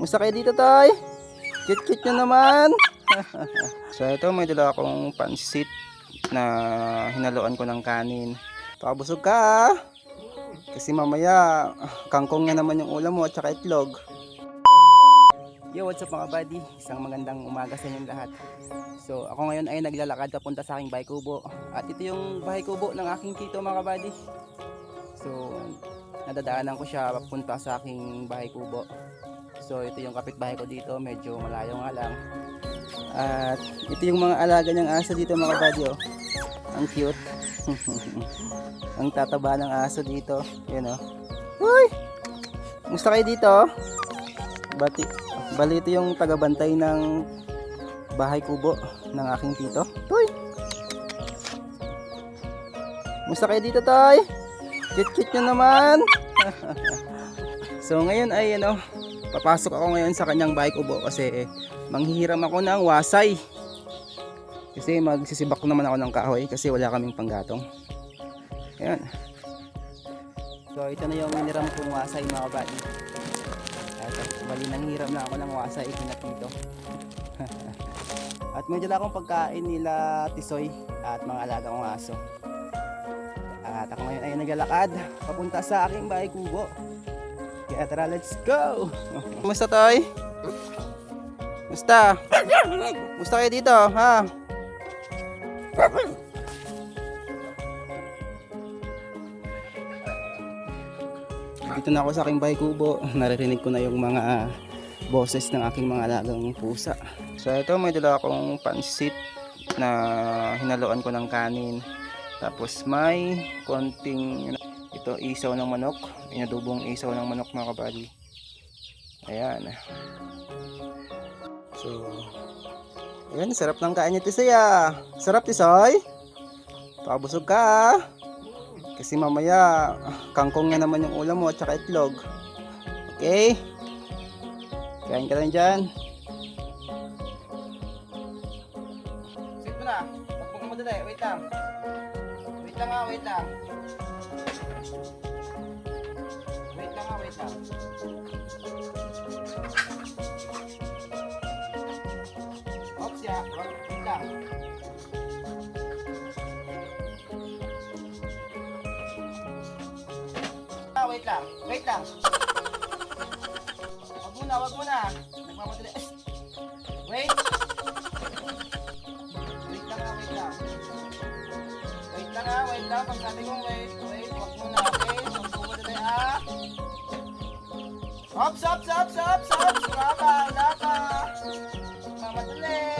Musta kayo dito, Tay? Cute-cute nyo naman. so, ito, may dala akong pansit na hinaluan ko ng kanin. Pakabusog ka. Kasi mamaya, kangkong na naman yung ulam mo at saka itlog. Yo, what's up mga buddy? Isang magandang umaga sa inyong lahat. So, ako ngayon ay naglalakad papunta sa aking bahay kubo. At ito yung bahay kubo ng aking tito mga buddy. So, nadadaanan ko siya papunta sa aking bahay kubo. So, ito yung kapitbahay ko dito. Medyo malayo nga lang. At ito yung mga alaga niyang aso dito mga. Oh. Ang cute. Ang tataba ng aso dito. Yan oh. Uy! Musta kayo dito? Bati, bali ito yung tagabantay ng bahay kubo ng aking tito. Toy! Musta kayo dito, Toy? Cute-cute nyo naman. so ngayon ay ano, papasok ako ngayon sa kanyang bahay kubo kasi manghihiram ako ng wasay. Kasi magsisibak naman ako ng kahoy kasi wala kaming panggatong. Ayan. So ito na yung miniram kong wasay mga buddy. At bali nanghiram na ako ng wasay ikinatito. at may dala akong pagkain nila tisoy at mga alaga kong aso. At ako ngayon ay naglalakad papunta sa aking bahay kubo. Kaya tara, let's go! Kumusta toy? Kumusta? Kumusta kayo dito, ha? Dito na ako sa aking bahay kubo. Naririnig ko na yung mga boses ng aking mga alagang pusa. So ito may dala akong pansit na hinaluan ko ng kanin. Tapos may konting ito isaw ng manok. Inadubong isaw ng manok mga kabali. Ayan. So, ayan, sarap ng kain ni Tisoy ah. Sarap Tisoy. Pakabusog ka ah. Kasi mamaya, kangkong na naman yung ulam mo at saka itlog. Okay? Kain ka lang dyan. Sit mo na. Huwag mo madali. Wait lang. Lang nga, wait lang. Wait lang nga, wait lang. Oops, ya. Wait lang. Ah, wait lang. Wait lang. Wag muna, wag. Nagmamadali. Wait. ka na, wait lang. Pag sabi kong wait, wait, huwag muna, okay? Pagpupo na tayo, ah. Ops, ops, ops, ops, ops! Wala pa, wala! Mamadali!